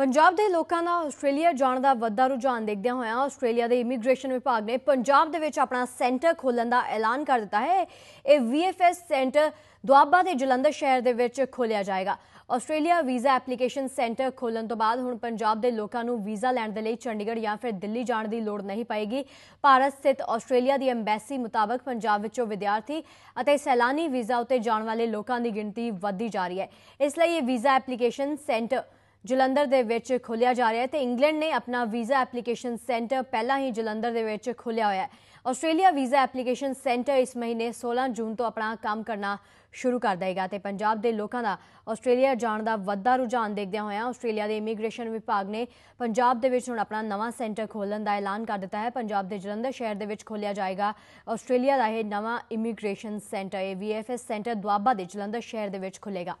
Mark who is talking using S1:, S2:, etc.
S1: ਪੰਜਾਬ ਦੇ ਲੋਕਾਂ ਦਾ ਆਸਟ੍ਰੇਲੀਆ ਜਾਣ ਦਾ ਵੱਧਦਾ ਰੁਝਾਨ ਦੇਖਦਿਆਂ ਹੋਇਆਂ ਆਸਟ੍ਰੇਲੀਆ ਦੇ ਇਮੀਗ੍ਰੇਸ਼ਨ ਵਿਭਾਗ ਨੇ ਪੰਜਾਬ ਦੇ ਵਿੱਚ ਆਪਣਾ ਸੈਂਟਰ ਖੋਲ੍ਹਣ ਦਾ ਐਲਾਨ ਕਰ ਦਿੱਤਾ ਹੈ। ਇਹ VFS ਸੈਂਟਰ ਦੁਆਬਾ ਦੇ ਜਲੰਧਰ ਸ਼ਹਿਰ ਦੇ ਵਿੱਚ ਖੋਲ੍ਹਿਆ ਜਾਏਗਾ। ਆਸਟ੍ਰੇਲੀਆ ਵੀਜ਼ਾ ਐਪਲੀਕੇਸ਼ਨ ਸੈਂਟਰ ਖੋਲ੍ਹਣ ਤੋਂ ਬਾਅਦ ਹੁਣ ਪੰਜਾਬ ਦੇ ਲੋਕਾਂ ਨੂੰ ਵੀਜ਼ਾ ਲੈਣ ਦੇ ਲਈ ਚੰਡੀਗੜ੍ਹ ਜਾਂ ਫਿਰ ਦਿੱਲੀ ਜਾਣ ਦੀ ਲੋੜ ਨਹੀਂ ਪਏਗੀ। ਭਾਰਤ ਸਥਿਤ ਆਸਟ੍ਰੇਲੀਆ ਦੀ ਐਮਬੈਸੀ ਮੁਤਾਬਕ ਪੰਜਾਬ ਵਿੱਚੋਂ ਵਿਦਿਆਰਥੀ ਅਤੇ ਸੈਲਾਨੀ ਵੀਜ਼ਾ ਉੱਤੇ ਜਾਣ ਵਾਲੇ ਲੋਕਾਂ ਦੀ ਗਿਣਤੀ ਵਧਦੀ ਜਾ ਰਹੀ ਹੈ। ਇਸ ਲਈ ਇਹ ਵੀਜ਼ਾ ਐਪਲੀਕੇਸ਼ਨ ਸੈਂਟਰ ਜਲੰਧਰ ਦੇ ਵਿੱਚ ਖੋਲ੍ਹਿਆ ਜਾ ਰਿਹਾ ਹੈ ਤੇ ਇੰਗਲੈਂਡ ਨੇ ਆਪਣਾ ਵੀਜ਼ਾ ਐਪਲੀਕੇਸ਼ਨ ਸੈਂਟਰ ਪਹਿਲਾਂ ਹੀ ਜਲੰਧਰ ਦੇ ਵਿੱਚ ਖੋਲ੍ਹਿਆ ਹੋਇਆ ਹੈ। ਆਸਟ੍ਰੇਲੀਆ ਵੀਜ਼ਾ ਐਪਲੀਕੇਸ਼ਨ ਸੈਂਟਰ ਇਸ ਮਹੀਨੇ 16 ਜੂਨ ਤੋਂ ਆਪਣਾ ਕੰਮ ਕਰਨਾ ਸ਼ੁਰੂ ਕਰ ਦੇਗਾ ਤੇ ਪੰਜਾਬ ਦੇ ਲੋਕਾਂ ਦਾ ਆਸਟ੍ਰੇਲੀਆ ਜਾਣ ਦਾ ਵੱਧਦਾ ਰੁਝਾਨ ਦੇਖਦਿਆਂ ਹੋਇਆਂ ਆਸਟ੍ਰੇਲੀਆ ਦੇ ਇਮੀਗ੍ਰੇਸ਼ਨ ਵਿਭਾਗ ਨੇ ਪੰਜਾਬ ਦੇ ਵਿੱਚ ਹੁਣ ਆਪਣਾ ਨਵਾਂ ਸੈਂਟਰ ਖੋਲ੍ਹਣ ਦਾ ਐਲਾਨ ਕਰ ਦਿੱਤਾ ਹੈ। ਪੰਜਾਬ ਦੇ ਜਲੰਧਰ ਸ਼ਹਿਰ ਦੇ ਵਿੱਚ ਖੋਲ੍ਹਿਆ ਜਾਏਗਾ ਆਸਟ੍ਰੇਲੀਆ ਦਾ ਇਹ ਨਵਾਂ ਇਮੀਗ੍ਰੇਸ਼ਨ ਸੈਂਟਰ, ਇਹ VFS ਸੈਂਟਰ ਦੁਆਬਾ ਦੇ ਜਲੰਧਰ ਸ਼ਹਿਰ ਦੇ ਵਿੱਚ ਖੁੱਲੇਗਾ